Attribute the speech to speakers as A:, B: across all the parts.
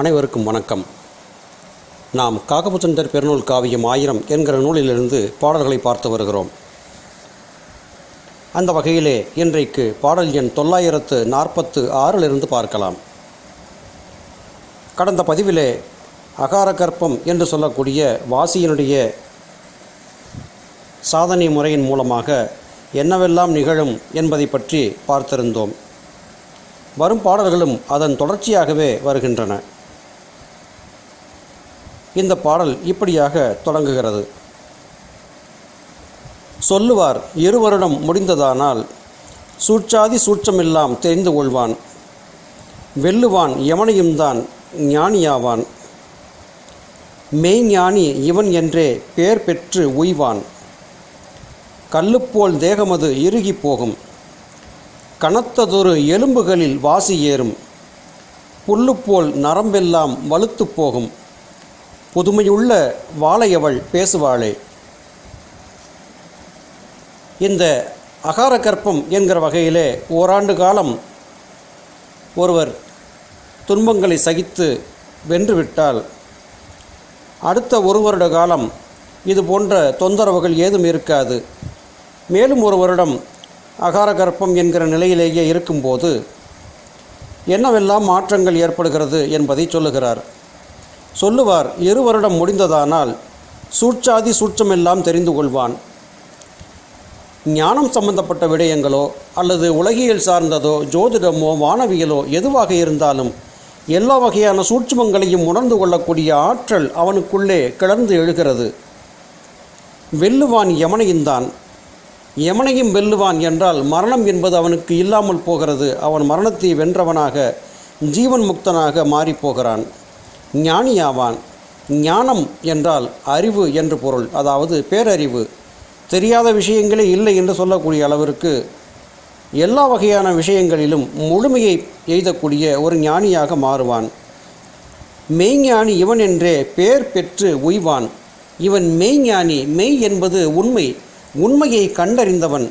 A: அனைவருக்கும் வணக்கம். நாம் காகபுச்சந்தர் பெருநூல் காவியம் ஆயிரம் என்கிற நூலிலிருந்து பாடல்களை பார்த்து வருகிறோம். அந்த வகையிலே இன்றைக்கு பாடல் எண் தொள்ளாயிரத்து நாற்பத்து ஆறிலிருந்து பார்க்கலாம். கடந்த பதிவிலே அகார கற்பம் என்று சொல்லக்கூடிய வாசியினுடைய சாதனை முறையின் மூலமாக என்னவெல்லாம் நிகழும் என்பதை பற்றி பார்த்திருந்தோம். வரும் பாடல்களும் அதன் தொடர்ச்சியாகவே வருகின்றன. இந்த பாடல் இப்படியாக தொடங்குகிறது. சொல்லுவார் இருவருடம் முடிந்ததானால் சூட்சாதி சூட்சமெல்லாம் தெரிந்து கொள்வான். வெல்லுவான் எவனையும் தான் ஞானியாவான். மெய்ஞானி இவன் என்றே பேர் பெற்று உய்வான். கல்லுப்போல் தேகமது இறுகி போகும். கனத்ததொரு எலும்புகளில் வாசி ஏறும். புல்லுப்போல் நரம்பெல்லாம் வலுத்து போகும். புதுமையுள்ள வாழையவள் பேசுவாளே. இந்த அகார கற்பம் என்கிற வகையிலே ஓராண்டு காலம் ஒருவர் துன்பங்களை சகித்து வென்றுவிட்டால் அடுத்த ஒரு வருட காலம் இது போன்ற தொந்தரவுகள் ஏதும் இருக்காது. மேலும் ஒரு வருடம் அகார கற்பம் என்கிற நிலையிலேயே இருக்கும்போது என்னவெல்லாம் மாற்றங்கள் ஏற்படுகிறது என்பதை சொல்லுகிறார். சொல்லுவார் இரு வருடம் முடிந்ததானால் சூட்சாதி சூட்சமெல்லாம் தெரிந்து கொள்வான். ஞானம் சம்பந்தப்பட்ட விடயங்களோ அல்லது உலகியல் சார்ந்ததோ ஜோதிடமோ வானவியலோ எதுவாக இருந்தாலும் எல்லா வகையான சூட்சுமங்களையும் உணர்ந்து கொள்ளக்கூடிய ஆற்றல் அவனுக்குள்ளே கிளர்ந்து எழுகிறது. வெல்லுவான் யமனையுந்தான் யமனையும் வெல்லுவான் என்றால் மரணம் என்பது அவனுக்கு இல்லாமல் போகிறது. அவன் மரணத்தை வென்றவனாக ஜீவன் முக்தனாக மாறிப்போகிறான் ஞானியாவான். ஞானம் என்றால் அறிவு என்று பொருள். அதாவது பேரறிவு. தெரியாத விஷயங்களே இல்லை என்று சொல்லக்கூடிய அளவிற்கு எல்லா வகையான விஷயங்களிலும் முழுமையை எய்தக்கூடிய ஒரு ஞானியாக மாறுவான். மெய்ஞானி இவன் என்றே பேர் பெற்று உய்வான். இவன் மெய்ஞானி மெய் என்பது உண்மை உண்மையை கண்டறிந்தவன்.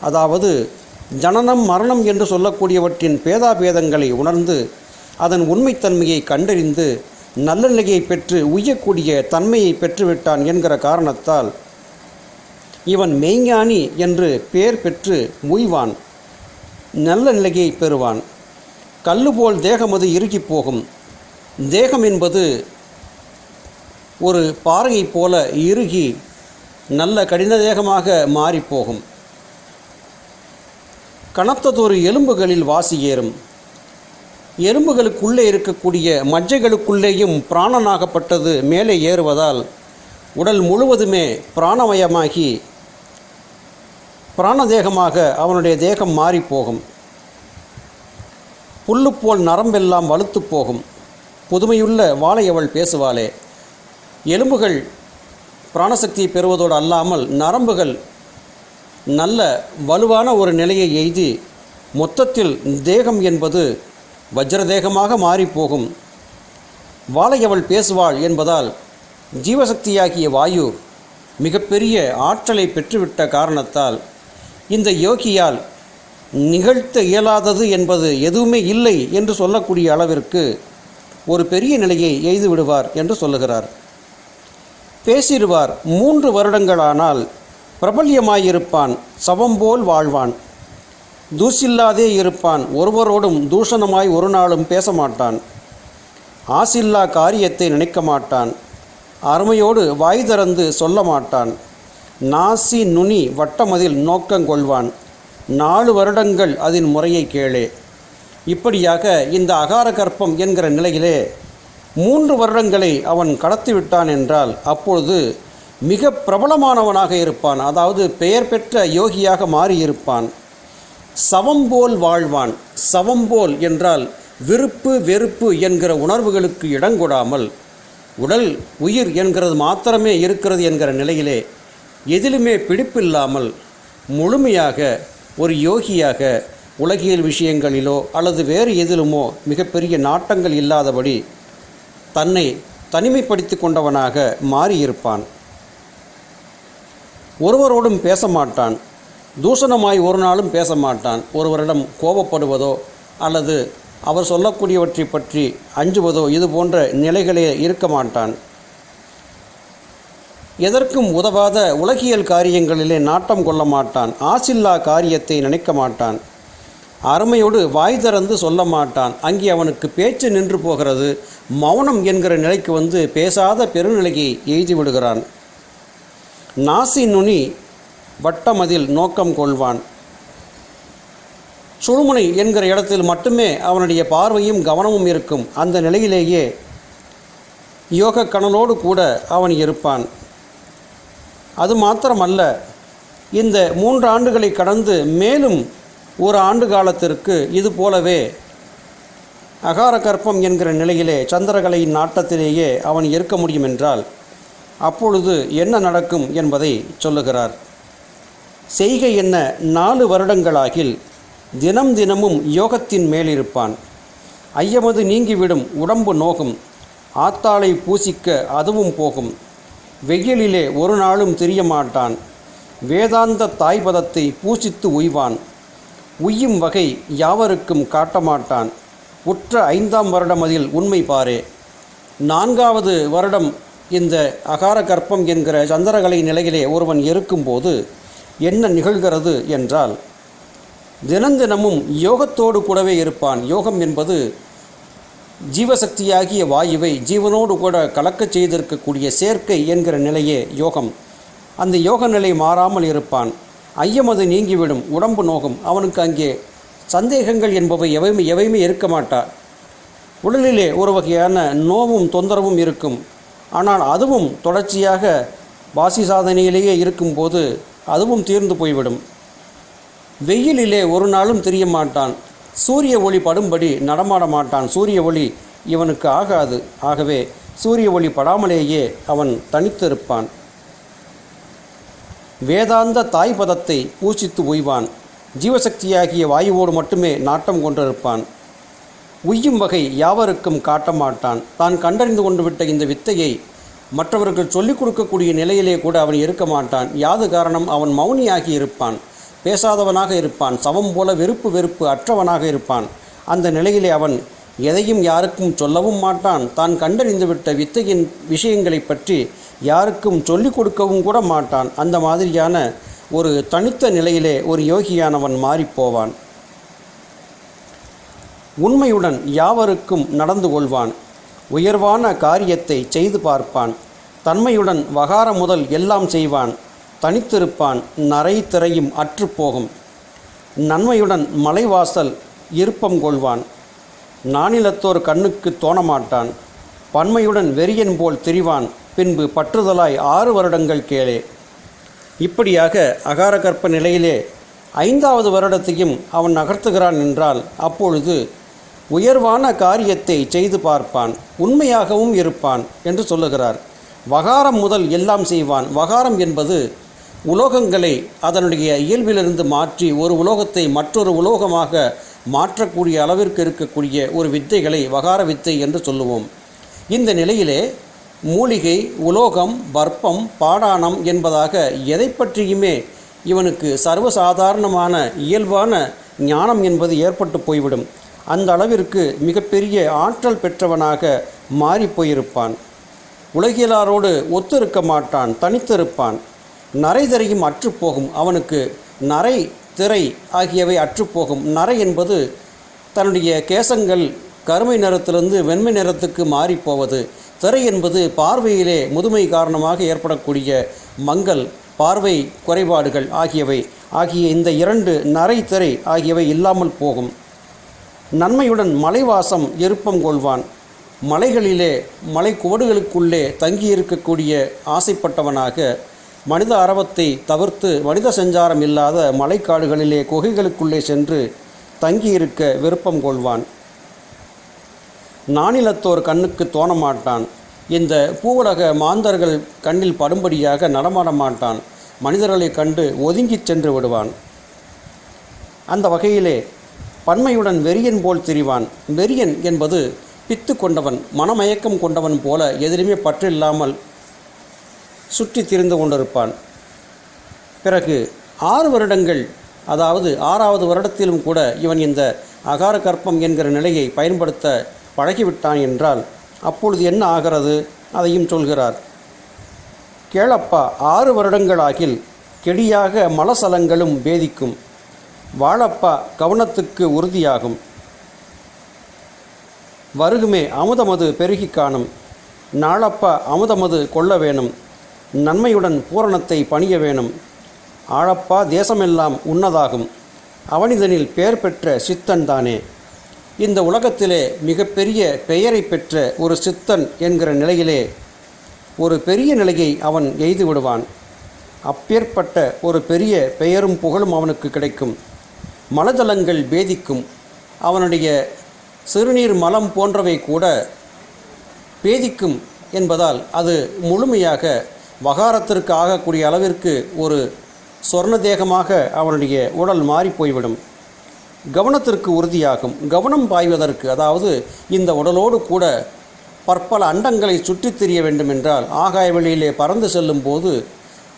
A: அதாவது ஜனனம் மரணம் என்று சொல்லக்கூடியவற்றின் பேதாபேதங்களை உணர்ந்து அதன் உண்மைத்தன்மையை கண்டறிந்து நல்ல நிலையை பெற்று உய்யக்கூடிய தன்மையை பெற்றுவிட்டான் என்கிற காரணத்தால் இவன் மெய்ஞானி என்று பெயர் பெற்று முய்வான் நல்ல நிலையை பெறுவான். கல்லு போல் தேகம் தேகமது இறுகி போகும். தேகம் என்பது ஒரு பாறையைப் போல இறுகி நல்ல கடின தேகமாக மாறிப்போகும் கனத்ததொரு எலும்புகளில் வாசி ஏறும். எலும்புகளுக்குள்ளே இருக்கக்கூடிய மஜ்ஜைகளுக்குள்ளேயும் பிராணனாகப்பட்டது மேலே ஏறுவதால் உடல் முழுவதுமே பிராணமயமாகி பிராணதேகமாக அவனுடைய தேகம் மாறிப்போகும். புல்லு போல் நரம்பெல்லாம் வலுத்து போகும். புதுமையுள்ள வாழையவள் பேசுவாளே. எலும்புகள் பிராணசக்தியை பெறுவதோடு அல்லாமல் நரம்புகள் நல்ல வலுவான ஒரு நிலையை எய்தி மொத்தத்தில் தேகம் என்பது வஜ்ரதேகமாக மாறிப்போகும். வாழையவள் பேசுவாள் என்பதால் ஜீவசக்தியாகிய வாயு மிகப்பெரிய ஆற்றலை பெற்றுவிட்ட காரணத்தால் இந்த யோகியால் நிகழ்த்த இயலாதது என்பது எதுவுமே இல்லை என்று சொல்லக்கூடிய அளவிற்கு ஒரு பெரிய நிலையை எய்து விடுவார் என்று சொல்லுகிறார். பேசிடுவார். மூன்று வருடங்களானால் பிரபல்யமாயிருப்பான். சவம்போல் வாழ்வான். தூசில்லாதே இருப்பான். ஒருவரோடும் தூஷணமாய் ஒரு நாளும் பேச மாட்டான் ஆசில்லா காரியத்தை நினைக்க மாட்டான். அருமையோடு வாய் திறந்து சொல்ல மாட்டான். நாசி நுனி வட்டமதில் நோக்கங்கொள்வான் நாலு வருடங்கள் அதன் முறையை கேளே. இப்படியாக இந்த அகார கற்பம் என்கிற நிலையிலே மூன்று வருடங்களை அவன் கடத்திவிட்டான் என்றால் அப்பொழுது மிக பிரபலமானவனாக இருப்பான். அதாவது பெயர் பெற்ற யோகியாக மாறியிருப்பான். சவம்போல் வாழ்வான். சவம்போல் என்றால் விருப்பு வெறுப்பு என்கிற உணர்வுகளுக்கு இடங்கொடாமல் உடல் உயிர் என்கிறது மாத்திரமே இருக்கிறது என்கிற நிலையிலே எதிலுமே பிடிப்பில்லாமல் முழுமையாக ஒரு யோகியாக உலகியல் விஷயங்களிலோ அல்லது வேறு எதிலுமோ மிகப்பெரிய நாட்டங்கள் இல்லாதபடி தன்னை தனிமைப்படுத்தி கொண்டவனாக மாறியிருப்பான். ஒருவரோடும் பேச மாட்டான் தூஷணமாய் ஒரு நாளும் பேச மாட்டான் ஒருவரிடம் கோபப்படுவதோ அல்லது அவர் சொல்லக்கூடியவற்றை பற்றி அஞ்சுவதோ இது போன்ற நிலைகளே இருக்க மாட்டான். எதற்கும் உதவாத உலகியல் காரியங்களிலே நாட்டம் கொள்ள மாட்டான். ஆசில்லா காரியத்தை நினைக்க மாட்டான். அருமையோடு வாய் திறந்து சொல்ல மாட்டான். அங்கே அவனுக்கு பேச்சு நின்று போகிறது. மௌனம் என்கிற நிலைக்கு வந்து பேசாத பெருநிலையை எய்தி விடுகிறான் நாசி நுனி வட்டமதில் நோக்கம் கொள்வான். சுழுமுனை என்கிற இடத்தில் மட்டுமே அவனுடைய பார்வையும் கவனமும் இருக்கும். அந்த நிலையிலேயே யோக கணலோடு கூட அவன் இருப்பான். அது மாத்திரமல்ல இந்த மூன்று ஆண்டுகளை கடந்து மேலும் ஒரு ஆண்டு காலத்திற்கு இது போலவே அகார கற்பம் என்கிற நிலையிலே சந்திரகலையின் நாட்டத்திலேயே அவன் இருக்க முடியும் என்றால் அப்பொழுது என்ன நடக்கும் என்பதை சொல்லுகிறார். செய்கை என்ன? நாலு வருடங்களாகில் தினம் தினமும் யோகத்தின் மேலிருப்பான். ஐயமது நீங்கிவிடும் உடம்பு நோகும். ஆத்தாளை பூசிக்க அதுவும் போகும். வெயிலிலே ஒரு நாளும் திரிய மாட்டான் வேதாந்த தாய்பதத்தை பூசித்து உய்வான். உய்யும் வகை யாவருக்கும் காட்டமாட்டான். உற்ற ஐந்தாம் வருடம் அதில் உண்மை பாரே. நான்காவது வருடம் இந்த அகார கற்பம் என்கிற சந்திரகலை நிலையிலே ஒருவன் இருக்கும்போது என்ன நிகழ்கிறது என்றால் தினந்தினமும் யோகத்தோடு கூடவே இருப்பான். யோகம் என்பது ஜீவசக்தியாகிய வாயுவை ஜீவனோடு கூட கலக்கச் செய்திருக்கக்கூடிய சேர்க்கை என்கிற நிலையே யோகம். அந்த யோக நிலை மாறாமல் இருப்பான். ஐயமது நீங்கிவிடும். உடம்பு நோகும். அவனுக்கு அங்கே சந்தேகங்கள் என்பவை எவையுமே எவையுமே இருக்க மாட்டா. உடலிலே ஒரு வகையான நோவும் தொந்தரவும் இருக்கும். ஆனால் அதுவும் தொடர்ச்சியாக வாசி சாதனையிலேயே இருக்கும்போது அதுவும் தீர்ந்து போய்விடும். வெயிலிலே ஒரு நாளும் தெரிய மாட்டான் சூரிய ஒளி படும்படி நடமாட மாட்டான். சூரிய ஒளி இவனுக்கு ஆகாது. ஆகவே சூரிய ஒளி படாமலேயே அவன் தனித்திருப்பான். வேதாந்த தாய்பதத்தை பூசித்து உய்வான். ஜீவசக்தியாகிய வாயுவோடு மட்டுமே நாட்டம் கொண்டிருப்பான். உய்யும் வகை யாவருக்கும் காட்ட மாட்டான் தான் கண்டறிந்து கொண்டு விட்ட இந்த வித்தையை மற்றவர்கள் சொல்லிக் கொடுக்கக்கூடிய நிலையிலே கூட அவன் இருக்க மாட்டான். யாது காரணம் அவன் மௌனியாகி இருப்பான். பேசாதவனாக இருப்பான். சவம் போல வெறுப்பு வெறுப்பு அற்றவனாக இருப்பான். அந்த நிலையிலே அவன் எதையும் யாருக்கும் சொல்லவும் மாட்டான். தான் கண்டறிந்துவிட்ட வித்தையின் விஷயங்களை பற்றி யாருக்கும் சொல்லிக் கொடுக்கவும் கூட மாட்டான். அந்த மாதிரியான ஒரு தனித்த நிலையிலே ஒரு யோகியானவன் மாறிப்போவான் உண்மையுடன் யாவருக்கும் நடந்து கொள்வான். உயர்வான காரியத்தை செய்து பார்ப்பான். தன்மையுடன் வகார முதல் எல்லாம் செய்வான். தனித்திருப்பான் நரை திரையும் அற்றுப்போகும் நன்மையுடன் மலைவாசல் இருப்பம் கொள்வான். நானிலத்தோர் கண்ணுக்கு தோணமாட்டான். பன்மையுடன் வெறியன் போல் திரிவான். பின்பு பற்றுதலாய் ஆறு வருடங்கள் கேளே. இப்படியாக அகார கற்ப நிலையிலே ஐந்தாவது வருடத்தையும் அவன் நகர்த்துகிறான் என்றால் அப்பொழுது உயர்வான காரியத்தை செய்து பார்ப்பான் உண்மையாகவும் இருப்பான் என்று சொல்லுகிறார். வகாரம் முதல் எல்லாம் செய்வான். வகாரம் என்பது உலோகங்களை அதனுடைய இயல்பிலிருந்து மாற்றி ஒரு உலோகத்தை மற்றொரு உலோகமாக மாற்றக்கூடிய அளவிற்கு இருக்கக்கூடிய ஒரு வித்தைகளை வகார வித்தை என்று சொல்லுவோம். இந்த நிலையிலே மூலிகை உலோகம் பர்ப்பம் பாடானம் என்பதாக எதை பற்றியுமே இவனுக்கு சர்வசாதாரணமான இயல்பான ஞானம் என்பது ஏற்பட்டு போய்விடும். அந்த அளவிற்கு மிகப்பெரிய ஆற்றல் பெற்றவனாக மாறி போயிருப்பான். உலகியலாரோடு ஒத்திருக்க மாட்டான் தனித்திருப்பான். நரை திரையும் அற்றுப்போகும் அவனுக்கு நரை திரை ஆகியவை அற்றுப்போகும் நரை என்பது தன்னுடைய கேசங்கள் கருமை நிறத்திலிருந்து வெண்மை நிறத்துக்கு மாறிப்போவது திரை என்பது பார்வையிலே முதுமை காரணமாக ஏற்படக்கூடிய மங்கல் பார்வை குறைபாடுகள் ஆகியவை. ஆகிய இந்த இரண்டு நரை திரை ஆகியவை இல்லாமல் போகும். நன்மையுடன் மலைவாசம் விருப்பம் கொள்வான். மலைகளிலே மலை குவடுகளுக்குள்ளே தங்கியிருக்கக்கூடிய ஆசைப்பட்டவனாக மனித அரவத்தை தவிர்த்து மனித சஞ்சாரம் இல்லாத மலைக்காடுகளிலே குகைகளுக்குள்ளே சென்று தங்கியிருக்க விருப்பம் கொள்வான். நானிலத்தோர் கண்ணுக்கு தோண மாட்டான் இந்த பூவுலக மாந்தர்கள் கண்ணில் படும்படியாக நடமாட மாட்டான் மனிதர்களை கண்டு ஒதுங்கிச் சென்று விடுவான். அந்த வகையிலே பன்மையுடன் வெறியன் போல் திரிவான். வெறியன் என்பது பித்து கொண்டவன் மனமயக்கம் கொண்டவன் போல எதிலுமே பற்றில்லாமல் சுற்றி திரிந்து கொண்டிருப்பான். பிறகு ஆறு வருடங்கள் அதாவது ஆறாவது வருடத்திலும் கூட இவன் இந்த அகார கற்பம் என்கிற நிலையை பயன்படுத்த பழகிவிட்டான் என்றால் அப்பொழுது என்ன ஆகிறது? அதையும் சொல்கிறார். கேளப்பா ஆறு வருடங்களாகில் கெடியாக மலசலங்களும் பேதிக்கும். வாழப்பா கவனத்துக்கு உறுதியாகும். வருகுமே அமுதமது பெருகி காணும். நாளப்பா அமுதமது கொள்ள வேணும். நன்மையுடன் பூரணத்தை பணிய வேணும். ஆழப்பா தேசமெல்லாம் உன்னதாகும். அவனிதனில் பெயர் பெற்ற சித்தன் தானே. இந்த உலகத்திலே மிகப்பெரிய பெயரை பெற்ற ஒரு சித்தன் என்கிற நிலையிலே ஒரு பெரிய நிலையை அவன் எய்து விடுவான். அப்பேற்பட்ட ஒரு பெரிய பெயரும் புகழும் அவனுக்கு கிடைக்கும். மலஜலங்கள் பேதிக்கும். அவனுடைய சிறுநீர் மலம் போன்றவை கூட பேதிக்கும் என்பதால் அது முழுமையாக வகாரத்திற்கு ஆகக்கூடிய அளவிற்கு ஒரு சொர்ண தேகமாக அவனுடைய உடல் மாறி போய்விடும் கவனத்திற்கு உறுதியாகும். கவனம் பாய்வதற்கு அதாவது இந்த உடலோடு கூட பற்பல அண்டங்களை சுற்றித் திரிய வேண்டும் என்றால் ஆகாய வெளியிலே பறந்து செல்லும் போது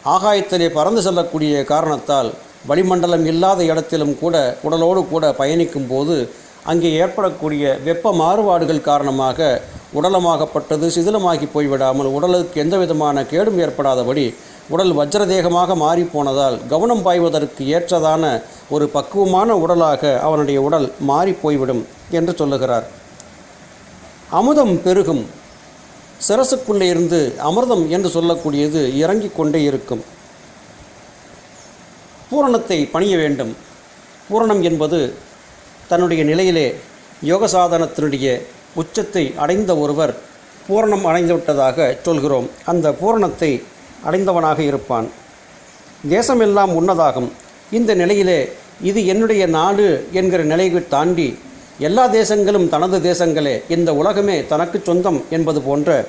A: ஆகாயத்திலே பறந்து செல்லக்கூடிய காரணத்தால் வளிமண்டலம் இல்லாத இடத்திலும் கூட உடலோடு கூட பயணிக்கும் போது அங்கே ஏற்படக்கூடிய வெப்ப மாறுபாடுகள் காரணமாக உடலமாகப்பட்டது சிதிலமாகி போய்விடாமல் உடலுக்கு எந்த விதமான கேடும் ஏற்படாதபடி உடல் வஜ்ரதேகமாக மாறி போனதால் கவனம் பாய்வதற்கு ஏற்றதான ஒரு பக்குவமான உடலாக அவனுடைய உடல் மாறி போய்விடும் என்று சொல்லுகிறார். அமுதம் பெருகும். சிரசுக்குள்ளே இருந்து அமிர்தம் என்று சொல்லக்கூடியது இறங்கிக் கொண்டே இருக்கும். பூரணத்தை பணிய வேண்டும். பூரணம் என்பது தன்னுடைய நிலையிலே யோக சாதனத்தினுடைய உச்சத்தை அடைந்த ஒருவர் பூரணம் அடைந்துவிட்டதாக சொல்கிறோம். அந்த பூரணத்தை அடைந்தவனாக இருப்பான். தேசமெல்லாம் உன்னதாகும். இந்த நிலையிலே இது என்னுடைய நாடு என்கிற நிலையை தாண்டி எல்லா தேசங்களும் தனது தேசங்களே. இந்த உலகமே தனக்கு சொந்தம் என்பது போன்ற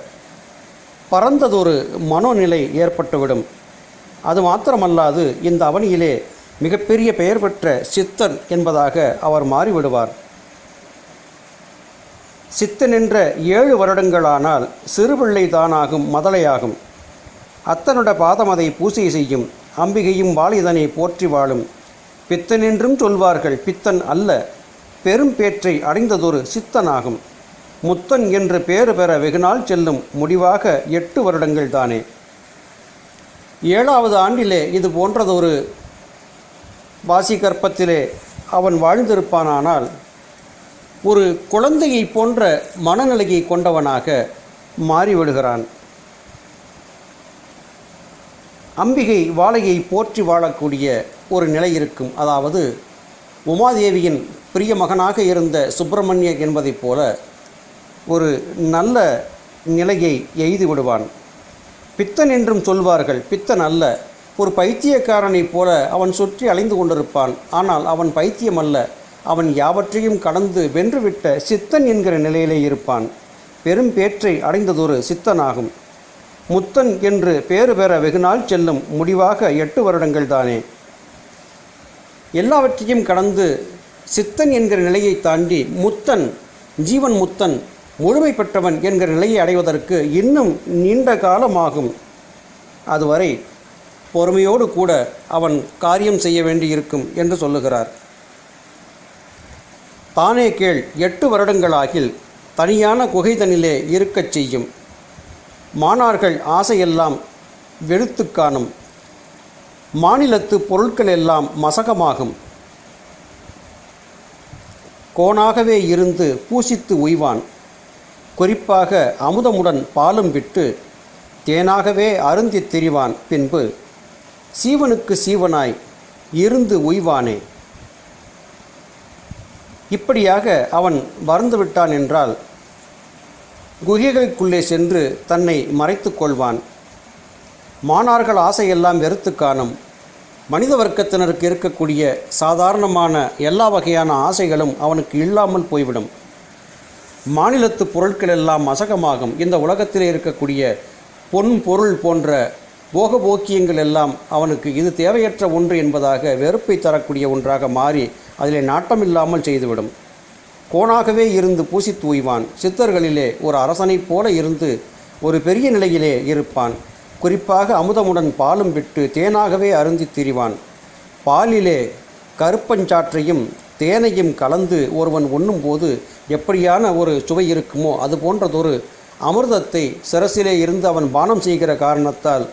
A: பரந்ததொரு மனோநிலை ஏற்பட்டுவிடும். அது மாத்திரமல்லாது இந்த அவனியிலே மிகப்பெரிய பெயர் பெற்ற சித்தன் என்பதாக அவர் மாறிவிடுவார். சித்தன் என்ற ஏழு வருடங்களானால் சிறுபிள்ளை தானாகும் மதலையாகும். அத்தனுட பாதம் அதை பூசை செய்யும் அம்பிகையும் வாலிதனை போற்றி வாழும். பித்தன் என்றும் சொல்வார்கள் பித்தன் அல்ல பெரும் பேற்றை அடைந்ததொரு சித்தனாகும். முத்தன் என்று பேறு பெற வெகுநாள் செல்லும் முடிவாக எட்டு வருடங்கள் தானே. ஏழாவது ஆண்டிலே இது போன்றதொரு வாசி கற்பத்திலே அவன் வாழ்ந்திருப்பானானால் ஒரு குழந்தையை போன்ற மனநிலையை கொண்டவனாக மாறிவிடுகிறான். அம்பிகை வாழையை போற்றி வாழக்கூடிய ஒரு நிலை இருக்கும். அதாவது உமாதேவியின் பிரிய மகனாக இருந்த சுப்பிரமணிய என்பதைப் போல ஒரு நல்ல நிலையை எய்து விடுவான். பித்தன் என்றும் சொல்வார்கள். பித்தன் அல்ல. ஒரு பைத்தியக்காரனைப் போல அவன் சுற்றி அலைந்து கொண்டிருப்பான். ஆனால் அவன் பைத்தியம் அல்ல. அவன் யாவற்றையும் கடந்து வென்றுவிட்ட சித்தன் என்கிற நிலையிலே இருப்பான். பெரும் பேற்றை அடைந்ததொரு சித்தனாகும். முத்தன் என்று பேறு பெற வெகுநாள் செல்லும் முடிவாக எட்டு வருடங்கள் தானே. எல்லாவற்றையும் கடந்து சித்தன் என்கிற நிலையை தாண்டி முத்தன் ஜீவன் முத்தன் முழுமை பெற்றவன் என்கிற நிலையை அடைவதற்கு இன்னும் நீண்ட காலமாகும். அதுவரை பொறுமையோடு கூட அவன் காரியம் செய்ய வேண்டியிருக்கும் என்று சொல்லுகிறார். தானே கேள் எட்டு வருடங்களாகில் தனியான குகைதனிலே இருக்கச் செய்யும். மாணார்கள் ஆசையெல்லாம் வெளுத்து காணும். மாநிலத்து பொருட்கள் எல்லாம் மசகமாகும். கோணாகவே இருந்து பூசித்து உய்வான். குறிப்பாக அமுதமுடன் பாலும் விட்டு தேனாகவே அருந்தித் திரிவான் பின்பு சீவனுக்கு சீவனாய் இருந்து உய்வானே. இப்படியாக அவன் மறந்துவிட்டான் என்றால் குகைகளுக்குள்ளே சென்று தன்னை மறைத்து கொள்வான். மாணார்கள் ஆசையெல்லாம் வெறுத்து காணும். மனித வர்க்கத்தினருக்கு இருக்கக்கூடிய சாதாரணமான எல்லா வகையான ஆசைகளும் அவனுக்கு இல்லாமல் போய்விடும். மாநிலத்து பொருட்கள் எல்லாம் அசகமாகும். இந்த உலகத்திலே இருக்கக்கூடிய பொன் பொருள் போன்ற போகபோக்கியங்கள் எல்லாம் அவனுக்கு இது தேவையற்ற ஒன்று என்பதாக வெறுப்பை தரக்கூடிய ஒன்றாக மாறி அதிலே நாட்டமில்லாமல் செய்துவிடும். கோணாகவே இருந்து பூசி தூய்வான். சித்தர்களிலே ஒரு அரசனைப் போல இருந்து ஒரு பெரிய நிலையிலே இருப்பான். குறிப்பாக அமுதமுடன் பாலும் விட்டு தேனாகவே அருந்தித் திரிவான். பாலிலே கருப்பஞ்சாற்றையும் தேனையும் கலந்து ஒருவன் உண்ணும்போது எப்படியான ஒரு சுவை இருக்குமோ அது போன்றதொரு அமிர்தத்தை சிரசிலே இருந்து அவன் பானம் செய்கிற காரணத்தால்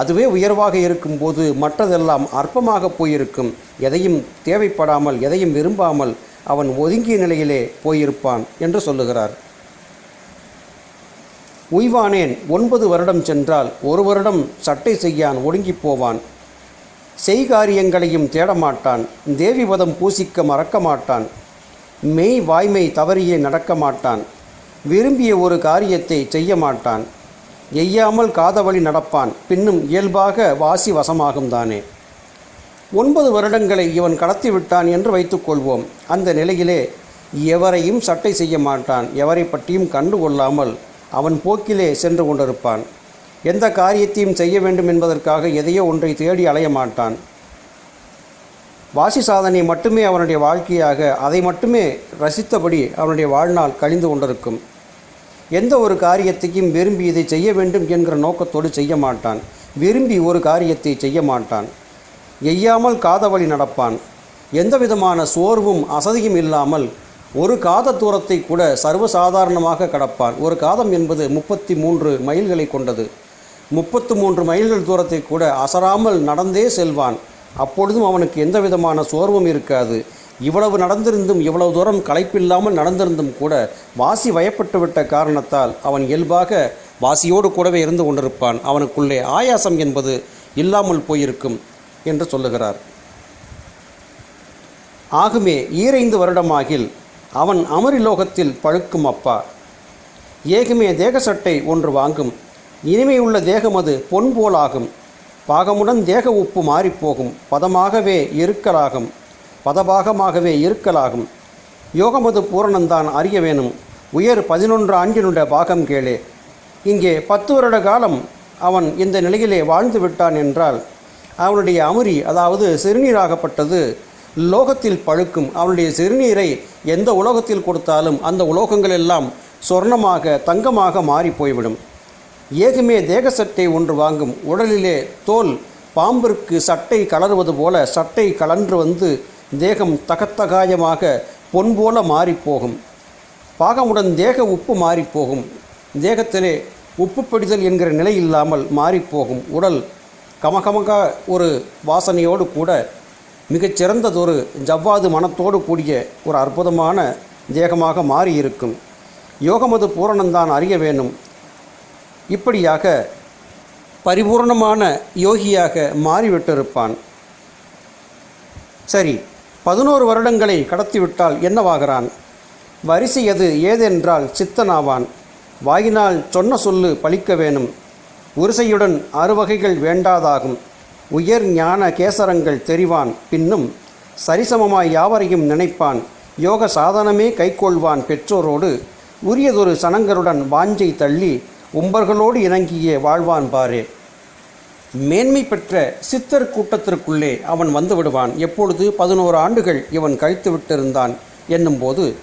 A: அதுவே உயர்வாக இருக்கும்போது மற்றதெல்லாம் அற்பமாக போயிருக்கும். எதையும் தேவைப்படாமல் எதையும் விரும்பாமல் அவன் ஒதுங்கிய நிலையிலே போயிருப்பான் என்று சொல்லுகிறார். உய்வானேன் ஒன்பது வருடம் சென்றால் ஒரு வருடம் சட்டை செய்யான் ஒடுங்கிப் போவான். செய்காரியங்களையும் தேடமாட்டான். தேவிபதம் பூசிக்க மறக்க மாட்டான் மெய் வாய்மை தவறியே நடக்க மாட்டான் விரும்பிய ஒரு காரியத்தை செய்ய மாட்டான் எய்யாமல் காதவழி நடப்பான். பின்னும் இயல்பாக வாசி வசமாகும் தானே. ஒன்பது வருடங்களை இவன் கடத்திவிட்டான் என்று வைத்துக்கொள்வோம் அந்த நிலையிலே எவரையும் சட்டை செய்ய மாட்டான் எவரை பற்றியும் கண்டு கொள்ளாமல் அவன் போக்கிலே சென்று கொண்டிருப்பான். எந்த காரியத்தையும் செய்ய வேண்டும் என்பதற்காக எதையோ ஒன்றை தேடி அலைய மாட்டான். வாசி சாதனை மட்டுமே அவனுடைய வாழ்க்கையாக அதை மட்டுமே ரசித்தபடி அவனுடைய வாழ்நாள் கழிந்து கொண்டிருக்கும். எந்த ஒரு காரியத்தையும் விரும்பி இதை செய்ய வேண்டும் என்கிற நோக்கத்தோடு செய்ய மாட்டான். விரும்பி ஒரு காரியத்தை செய்ய மாட்டான். எய்யாமல் காதவழி நடப்பான். எந்த விதமான சோர்வும் அசதியும் இல்லாமல் ஒரு காத தூரத்தை கூட சர்வசாதாரணமாக கடப்பான். ஒரு காதம் என்பது முப்பத்தி மூன்று மைல்களை கொண்டது. முப்பத்து மூன்று மைல்கள் தூரத்தை கூட அசராமல் நடந்தே செல்வான். அப்பொழுதும் அவனுக்கு எந்த விதமான சோர்வும் இருக்காது. இவ்வளவு நடந்திருந்தும் இவ்வளவு தூரம் களைப்பில்லாமல் நடந்திருந்தும் கூட வாசி வயப்பட்டு விட்ட காரணத்தால் அவன் இயல்பாக வாசியோடு கூடவே இருந்து கொண்டிருப்பான். அவனுக்குள்ளே ஆயாசம் என்பது இல்லாமல் போயிருக்கும் என்று சொல்லுகிறார். ஆகுமே ஈரைந்து வருடமாகில் அவன் அமரிலோகத்தில் பழுக்கும் அப்பா. ஏகுமே தேக சட்டை ஒன்று வாங்கும். இனிமையுள்ள தேகமது பொன் போலாகும். பாகமுடன் தேக உப்பு மாறிப்போகும். பதமாகவே இருக்கலாகும். பதபாகமாகவே இருக்கலாகும். யோகமது பூரணந்தான் அறிய வேணும். உயர் பதினொன்று ஆண்டினுடைய பாகம் கேளே. இங்கே பத்து வருட காலம் அவன் இந்த நிலையிலே வாழ்ந்து விட்டான் என்றால் அவனுடைய அமுரி அதாவது சிறுநீராகப்பட்டது லோகத்தில் பழுக்கும். அவனுடைய சிறுநீரை எந்த உலோகத்தில் கொடுத்தாலும் அந்த உலோகங்கள் எல்லாம் சொர்ணமாக தங்கமாக மாறி போய்விடும். ஏகமே தேக சட்டை ஒன்று வாங்கும் உடலிலே தோல் பாம்பிற்கு சட்டை கலருவது போல சட்டை கலன்று வந்து தேகம் தகத்தகாயமாக பொன் போல மாறிப்போகும். பாகமுடன் தேக உப்பு மாறிப்போகும். தேகத்திலே உப்பு பிடிதல் என்கிற நிலை இல்லாமல் மாறிப்போகும். உடல் கமகமக ஒரு வாசனையோடு கூட மிகச்சிறந்ததொரு ஜவ்வாது மனத்தோடு கூடிய ஒரு அற்புதமான தேகமாக மாறியிருக்கும். யோகமது பூரணந்தான் அறிய வேணும். இப்படியாக பரிபூர்ணமான யோகியாக மாறிவிட்டிருப்பான். சரி பதினோரு வருடங்களை கடத்திவிட்டால் என்னவாகிறான்? வரிசை எது ஏதென்றால் சித்தனாவான். வாயினால் சொன்ன சொல்லு பழிக்க வேணும். உரிசையுடன் அறுவகைகள் வேண்டாதாகும். உயர் ஞான கேசரங்கள் தெரிவான். பின்னும் சரிசமமாய் யாவரையும் நினைப்பான். யோக சாதனமே கைக்கொள்வான் பெற்றோரோடு. உரியதொரு சனங்கருடன் வாஞ்சை தள்ளி உம்பர்களோடு இணங்கிய வாழ்வான் பாரே. மேன்மை பெற்ற சித்தர் கூட்டத்திற்குள்ளே அவன் வந்து விடுவான். எப்பொழுது பதினோரு ஆண்டுகள் இவன் கழித்து விட்டிருந்தான் என்னும்போது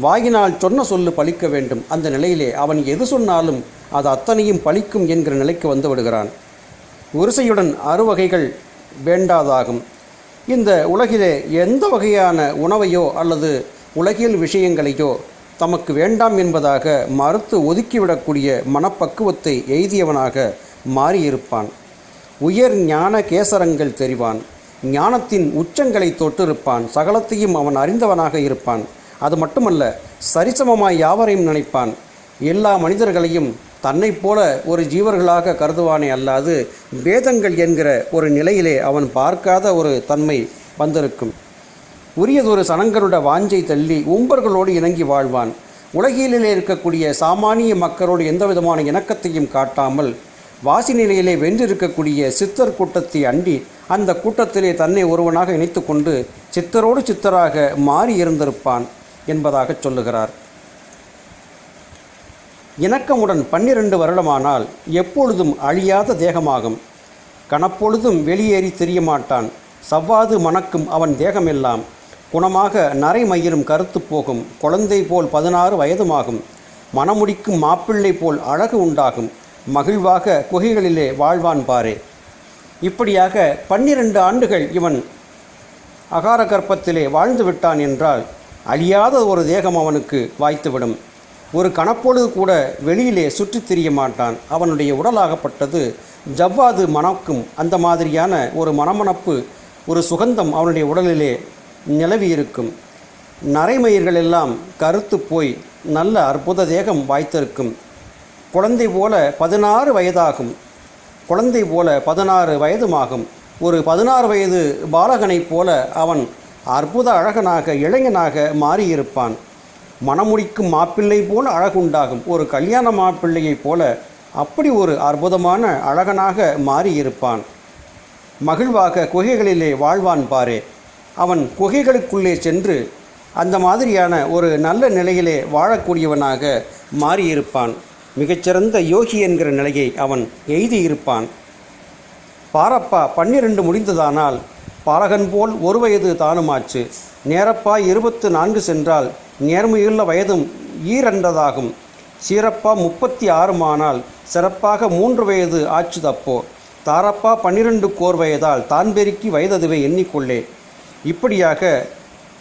A: வாயினால் சொன்ன சொல்லு பழிக்க வேண்டும். அந்த நிலையிலே அவன் எது சொன்னாலும் அது அத்தனையும் பலிக்கும் என்கிற நிலைக்கு வந்து விடுகிறான். உரிசையுடன் அறுவகைகள் வேண்டாதாகும். இந்த உலகிலே எந்த வகையான உணவையோ அல்லது உலகியல் விஷயங்களையோ தமக்கு வேண்டாம் என்பதாக மறுத்து ஒதுக்கிவிடக்கூடிய மனப்பக்குவத்தை எய்தியவனாக மாறியிருப்பான். உயர் ஞான கேசரங்கள் தெரிவான். ஞானத்தின் உச்சங்களை தொட்டிருப்பான். சகலத்தையும் அவன் அறிந்தவனாக இருப்பான். அது மட்டுமல்ல சரிசமமாய் யாவரையும் நினைப்பான். எல்லா மனிதர்களையும் தன்னைப் போல ஒரு ஜீவர்களாக கருதுவானே அல்லாது வேதங்கள் என்கிற ஒரு நிலையிலே அவன் பார்க்காத ஒரு தன்மை வந்திருக்கும். உரியதொரு சனங்களோட வாஞ்சை தள்ளி உம்பர்களோடு இணங்கி வாழ்வான். உலகிலே இருக்கக்கூடிய சாமானிய மக்களோடு எந்த விதமான இணக்கத்தையும் காட்டாமல் வாசி நிலையிலே வென்றிருக்கக்கூடிய சித்தர் கூட்டத்தை அண்டி அந்த கூட்டத்திலே தன்னை ஒருவனாக இணைத்து கொண்டு சித்தரோடு சித்தராக மாறி இருந்திருப்பான் என்பதாக சொல்லுகிறார். இணக்கமுடன் பன்னிரண்டு வருடமானால் எப்பொழுதும் அழியாத தேகமாகும். கணப்பொழுதும் வெளியேறி தெரிய மாட்டான் சவ்வாது மணக்கும் அவன் தேகமெல்லாம் குணமாக நரைமயிரும் கருத்து போகும். குழந்தை போல் பதினாறு வயதுமாகும். மணமுடிக்கும் மாப்பிள்ளை போல் அழகு உண்டாகும். மகிழ்வாக குகைகளிலே வாழ்வான் பாரே. இப்படியாக பன்னிரண்டு ஆண்டுகள் இவன் அகார கற்பத்திலே வாழ்ந்து விட்டான் என்றால் அழியாத ஒரு தேகம் அவனுக்கு வாய்த்துவிடும். ஒரு கணப்பொழுது கூட வெளியிலே சுற்றித் திரிய மாட்டான். அவனுடைய உடலாகப்பட்டது ஜவ்வாது மணக்கும் அந்த மாதிரியான ஒரு மணமணப்பு ஒரு சுகந்தம் அவனுடைய உடலிலே நிலவி இருக்கும் நரைமயிர்கள் எல்லாம் கருத்து போய் நல்ல அற்புத தேகம் வாய்த்திருக்கும். குழந்தை போல பதினாறு வயதாகும். குழந்தை போல பதினாறு வயதுமாகும். ஒரு பதினாறு வயது பாலகனைப் போல அவன் அற்புத அழகனாக இளைஞனாக மாறியிருப்பான். மணமுடிக்கும் மாப்பிள்ளை போல அழகுண்டாகும். ஒரு கல்யாண மாப்பிள்ளையைப் போல அப்படி ஒரு அற்புதமான அழகனாக மாறியிருப்பான். மகிழ்வாக குகைகளிலே வாழ்வான் பாரே. அவன் குகைகளுக்குள்ளே சென்று அந்த மாதிரியான ஒரு நல்ல நிலையிலே வாழக்கூடியவனாக மாறியிருப்பான். மிகச்சிறந்த யோகி என்கிற நிலையை அவன் எய்தியிருப்பான். பாரப்பா பன்னிரண்டு முடிந்ததானால் பாலகன் போல் ஒரு வயது தானுமாச்சு. நேரப்பா இருபத்து நான்கு சென்றால் நேர்மையுள்ள வயதும் ஈரண்டதாகும் சீரப்பா முப்பத்தி ஆறுமானால் சிறப்பாக மூன்று வயது ஆச்சு தப்போ. தாரப்பா பன்னிரண்டு கோர் வயதால் தான் பெருக்கி வயததுவை எண்ணிக்கொள்ளே. இப்படியாக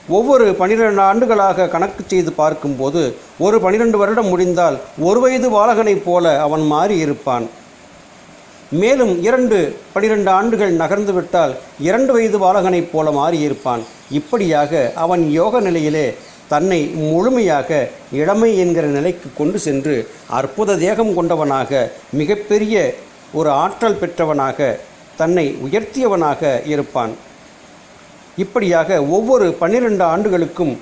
A: ஒவ்வொரு பனிரெண்டு ஆண்டுகளாக கணக்கு செய்து பார்க்கும்போது ஒரு பனிரெண்டு வருடம் முடிந்தால் ஒரு வயது பாலகனைப் போல அவன் மாறி இருப்பான் மேலும் இரண்டு பனிரெண்டு ஆண்டுகள் நகர்ந்துவிட்டால் இரண்டு வயது பாலகனைப் போல மாறியிருப்பான். இப்படியாக அவன் யோக நிலையிலே தன்னை முழுமையாக இளமை என்கிற நிலைக்கு கொண்டு சென்று அற்புத தேகம் கொண்டவனாக மிகப்பெரிய ஒரு ஆற்றல் பெற்றவனாக தன்னை உயர்த்தியவனாக இருப்பான். இப்படியாக ஒவ்வொரு பன்னிரண்டு ஆண்டுகளுக்கும்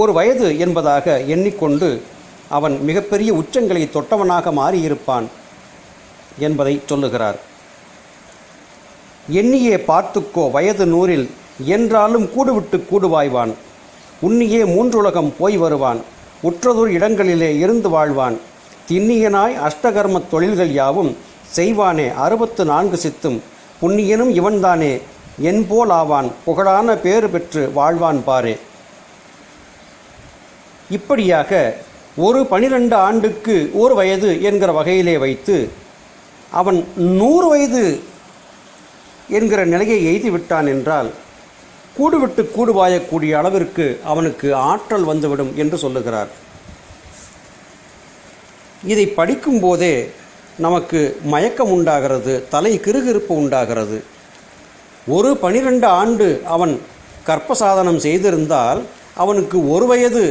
A: ஒரு வயது என்பதாக எண்ணிக்கொண்டு அவன் மிகப்பெரிய உச்சங்களை தொட்டவனாக மாறியிருப்பான் என்பதை சொல்லுகிறார். எண்ணியே பார்த்துக்கோ வயது நூறில் என்றாலும் கூடுவிட்டு கூடுவாய்வான். உன்னியே மூன்றுலகம் போய் வருவான். உற்றதொரு இடங்களிலே இருந்து வாழ்வான். திண்ணியனாய் அஷ்டகர்ம தொழில்கள் யாவும் செய்வானே அறுபத்து நான்கு சித்தும். புண்ணியனும் இவன்தானே. என்போல் ஆவான் புகழான பேறு பெற்று வாழ்வான் பாரே. இப்படியாக ஒரு பனிரெண்டு ஆண்டுக்கு ஒரு வயது என்கிற வகையிலே வைத்து அவன் நூறு வயது என்கிற நிலையை எய்து விட்டான் என்றால் கூடுவிட்டு கூடுவாயக்கூடிய அளவிற்கு அவனுக்கு ஆற்றல் வந்துவிடும் என்று சொல்லுகிறார். இதை படிக்கும்போதே நமக்கு மயக்கம் உண்டாகிறது தலை கிறுகிறுப்பு உண்டாகிறது. ஒரு பனிரெண்டு ஆண்டு அவன் கற்பசாதனம் செய்திருந்தால் அவனுக்கு ஒரு வயது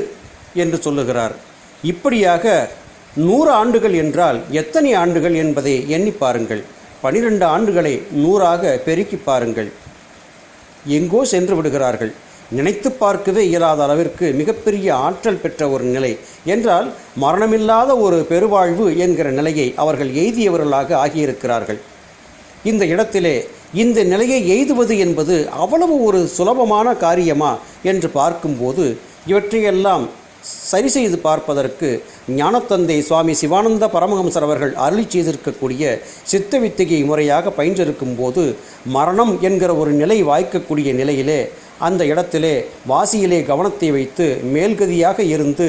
A: என்று சொல்லுகிறார். இப்படியாக நூறு ஆண்டுகள் என்றால் எத்தனை ஆண்டுகள் என்பதை எண்ணி பாருங்கள். பனிரெண்டு ஆண்டுகளை நூறாக பெருக்கி பாருங்கள். எங்கோ சென்று விடுகிறார்கள். நினைத்து பார்க்கவே இயலாத அளவிற்கு மிகப்பெரிய ஆற்றல் பெற்ற ஒரு நிலை. என்றால் மரணமில்லாத ஒரு பெருவாழ்வு என்கிற நிலையை அவர்கள் எய்தியவர்களாக ஆகியிருக்கிறார்கள். இந்த இடத்திலே இந்த நிலையை எய்துவது என்பது அவ்வளவு ஒரு சுலபமான காரியமா என்று பார்க்கும்போது இவற்றையெல்லாம் சரி செய்து பார்ப்பதற்கு ஞானத்தந்தை சுவாமி சிவானந்த பரமஹம்சர் அவர்கள் அருளி செய்திருக்கக்கூடிய சித்த வித்திகை முறையாக பயின்றிருக்கும் போது மரணம் என்கிற ஒரு நிலை வாய்க்கக்கூடிய நிலையிலே அந்த இடத்திலே வாசியிலே கவனத்தை வைத்து மேல்கதியாக இருந்து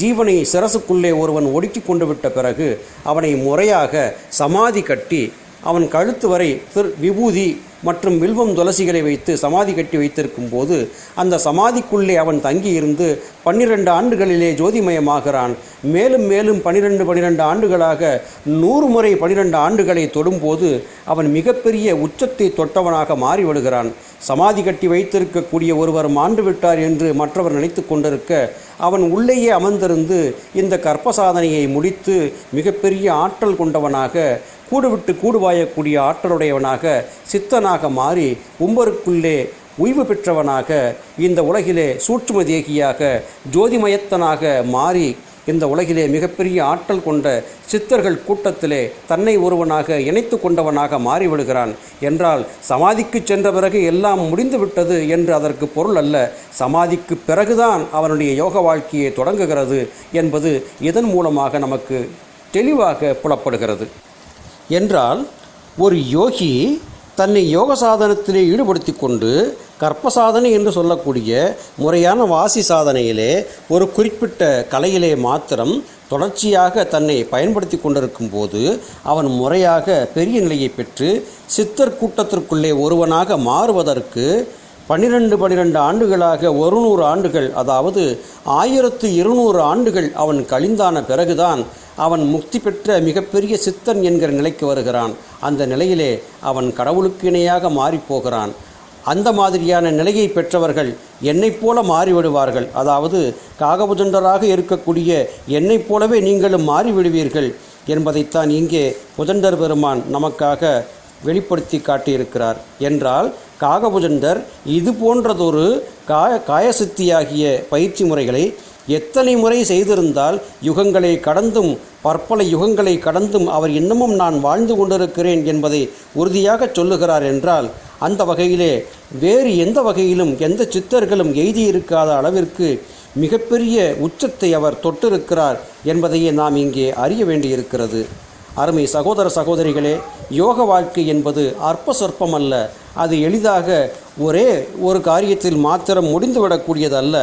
A: ஜீவனை சிரசுக்குள்ளே ஒருவன் ஒடுக்கி கொண்டு விட்ட பிறகு அவனை முறையாக சமாதி கட்டி அவன் கழுத்து வரை திரு விபூதி மற்றும் வில்வம் துளசிகளை வைத்து சமாதி கட்டி வைத்திருக்கும் போது அந்த சமாதிக்குள்ளே அவன் தங்கியிருந்து பன்னிரண்டு ஆண்டுகளிலே ஜோதிமயமாகிறான். மேலும் மேலும் பனிரெண்டு பனிரெண்டு ஆண்டுகளாக நூறு முறை பனிரெண்டு ஆண்டுகளை தொடும்போது அவன் மிகப்பெரிய உச்சத்தை தொட்டவனாக மாறிவிடுகிறான். சமாதி கட்டி வைத்திருக்கக்கூடிய ஒருவர் மாண்டு விட்டார் என்று மற்றவர் நினைத்து கொண்டிருக்க அவன் உள்ளேயே அமர்ந்திருந்து இந்த கற்ப சாதனையை முடித்து மிகப்பெரிய ஆற்றல் கொண்டவனாக கூடுவிட்டு கூடுவாயக்கூடிய ஆற்றலுடையவனாக சித்தனாக மாறி உம்பருக்குள்ளே உய்வு பெற்றவனாக இந்த உலகிலே சூட்சும தேகியாக ஜோதிமயத்தனாக மாறி இந்த உலகிலே மிகப்பெரிய ஆற்றல் கொண்ட சித்தர்கள் கூட்டத்திலே தன்னை ஒருவனாக இணைத்து கொண்டவனாக மாறிவிடுகிறான் என்றால் சமாதிக்கு சென்ற பிறகு எல்லாம் முடிந்துவிட்டது என்று அதற்கு பொருள் அல்ல. சமாதிக்கு பிறகுதான் அவனுடைய யோக வாழ்க்கையை தொடங்குகிறது என்பது இதன் மூலமாக நமக்கு தெளிவாக புலப்படுகிறது. என்றால் ஒரு யோகி தன்னை யோக சாதனத்திலே ஈடுபடுத்தி கொண்டு கற்ப சாதனை என்று சொல்லக்கூடிய முறையான வாசி சாதனையிலே ஒரு குறிப்பிட்ட கலையிலே மாத்திரம் தொடர்ச்சியாக தன்னை பயன்படுத்தி கொண்டிருக்கும் போது அவன் முறையாக பெரிய நிலையை பெற்று சித்தர் கூட்டத்திற்குள்ளே ஒருவனாக மாறுவதற்கு பன்னிரண்டு பன்னிரண்டு ஆண்டுகளாக ஒரு நூறு ஆண்டுகள் அதாவது ஆயிரத்து இருநூறு ஆண்டுகள் அவன் கழிந்தான பிறகுதான் அவன் முக்தி பெற்ற மிகப்பெரிய சித்தன் என்கிற நிலைக்கு வருகிறான். அந்த நிலையிலே அவன் கடவுளுக்கு இணையாக மாறிப்போகிறான். அந்த மாதிரியான நிலையை பெற்றவர்கள் என்னைப் போல மாறிவிடுவார்கள். அதாவது காகபுஜண்டராக இருக்கக்கூடிய என்னைப் போலவே நீங்களும் மாறிவிடுவீர்கள் என்பதைத்தான் இங்கே புஜண்டர் பெருமான் நமக்காக வெளிப்படுத்தி காட்டியிருக்கிறார். என்றால் காகபுஜந்தர் இது போன்றதொரு காய காயசித்தியாகிய பயிற்சி முறைகளை எத்தனை முறை செய்திருந்தால் யுகங்களை கடந்தும் பற்பல யுகங்களை கடந்தும் அவர் இன்னமும் நான் வாழ்ந்து கொண்டிருக்கிறேன் என்பதை உறுதியாக சொல்லுகிறார் என்றால் அந்த வகையிலே வேறு எந்த வகையிலும் எந்த சித்தர்களும் எய்தியிருக்காத அளவிற்கு மிகப்பெரிய உச்சத்தை அவர் தொட்டிருக்கிறார் என்பதையே நாம் இங்கே அறிய வேண்டியிருக்கிறது. அருமை சகோதர சகோதரிகளே யோக வாழ்க்கை என்பது அற்ப சொற்பம் அல்ல. அது எளிதாக ஒரே ஒரு காரியத்தில் மாத்திரம் முடிந்துவிடக்கூடியதல்ல.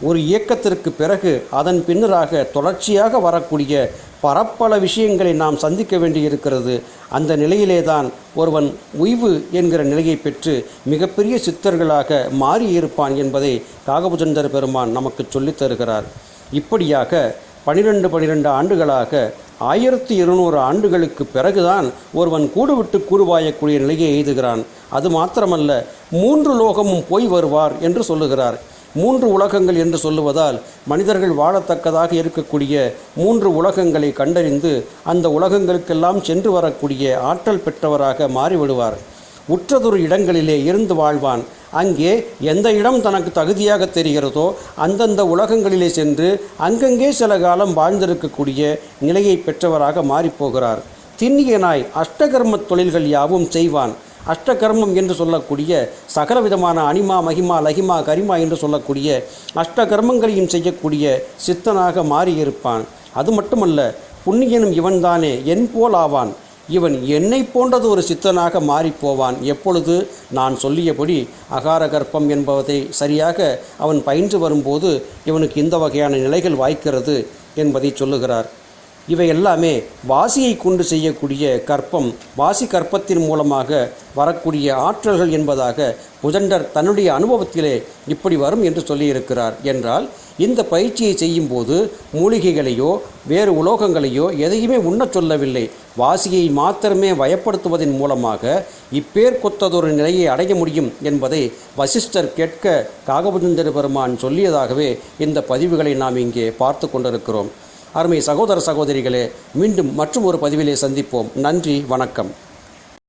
A: ஒரு இயக்கத்திற்கு பிறகு அதன் பின்னராக தொடர்ச்சியாக வரக்கூடிய பரப்பல விஷயங்களை நாம் சந்திக்க வேண்டியிருக்கிறது. அந்த நிலையிலே தான் ஒருவன் உய்வு என்கிற நிலையை பெற்று மிகப்பெரிய சித்தர்களாக மாறியிருப்பான் என்பதை காகபுஜந்தர் பெருமான் நமக்கு சொல்லித் தருகிறார். இப்படியாக பனிரெண்டு பனிரெண்டு ஆண்டுகளாக ஆயிரத்தி இருநூறு ஆண்டுகளுக்கு பிறகுதான் ஒருவன் கூடுவிட்டு கூறுவாயக்கூடிய கூடுவாயக்கூடிய நிலையை எய்துகிறான். அது மாத்திரமல்ல மூன்று லோகமும் போய் வருவார் என்று சொல்லுகிறார். மூன்று உலகங்கள் என்று சொல்லுவதால் மனிதர்கள் வாழத்தக்கதாக இருக்கக்கூடிய மூன்று உலகங்களை கண்டறிந்து அந்த உலகங்களுக்கெல்லாம் சென்று வரக்கூடிய ஆற்றல் பெற்றவராக மாறிவிடுவார். உற்றதொரு இடங்களிலே இருந்து வாழ்வான். அங்கே எந்த இடம் தனக்கு தகுதியாக தெரிகிறதோ அந்தந்த உலகங்களிலே சென்று அங்கங்கே சில காலம் வாழ்ந்திருக்கக்கூடிய நிலையை பெற்றவராக மாறிப்போகிறார். திண்ணிய நாய் அஷ்டகர்ம தொழில்கள் யாவும் செய்வான். அஷ்டகர்மம் என்று சொல்லக்கூடிய சகல விதமான அனிமா மகிமா லகிமா கரிமா என்று சொல்லக்கூடிய அஷ்டகர்மங்களையும் செய்யக்கூடிய சித்தனாக மாறியிருப்பான். அது மட்டுமல்ல புண்ணியனும் இவன்தானே என் போல் ஆவான். இவன் என்னை போன்றது ஒரு சித்தனாக மாறிப்போவான். எப்பொழுது? நான் சொல்லியபடி அகார கர்ப்பம் என்பதை சரியாக அவன் பயின்று வரும்போது இவனுக்கு இந்த வகையான நிலைகள் வாய்க்கிறது என்பதை சொல்லுகிறார். இவை எல்லாமே வாசியை கொண்டு செய்யக்கூடிய கற்பம் வாசி கற்பத்தின் மூலமாக வரக்கூடிய ஆற்றல்கள் என்பதாக புதண்டர் தன்னுடைய அனுபவத்திலே இப்படி வரும் என்று சொல்லியிருக்கிறார். என்றால் இந்த பயிற்சியை செய்யும்போது மூலிகைகளையோ வேறு உலோகங்களையோ எதையுமே உண்ணச் சொல்லவில்லை. வாசியை மாத்திரமே வயப்படுத்துவதன் மூலமாக இப்பேர் கொத்ததொரு நிலையை அடைய முடியும் என்பதை வசிஷ்டர் கேட்க காகபுஜந்தர் பெருமான் சொல்லியதாகவே இந்த பதிவுகளை நாம் இங்கே பார்த்து கொண்டிருக்கிறோம். அருமை சகோதர சகோதரிகளே மீண்டும் மற்றும் ஒரு பதிவிலே சந்திப்போம். நன்றி வணக்கம்.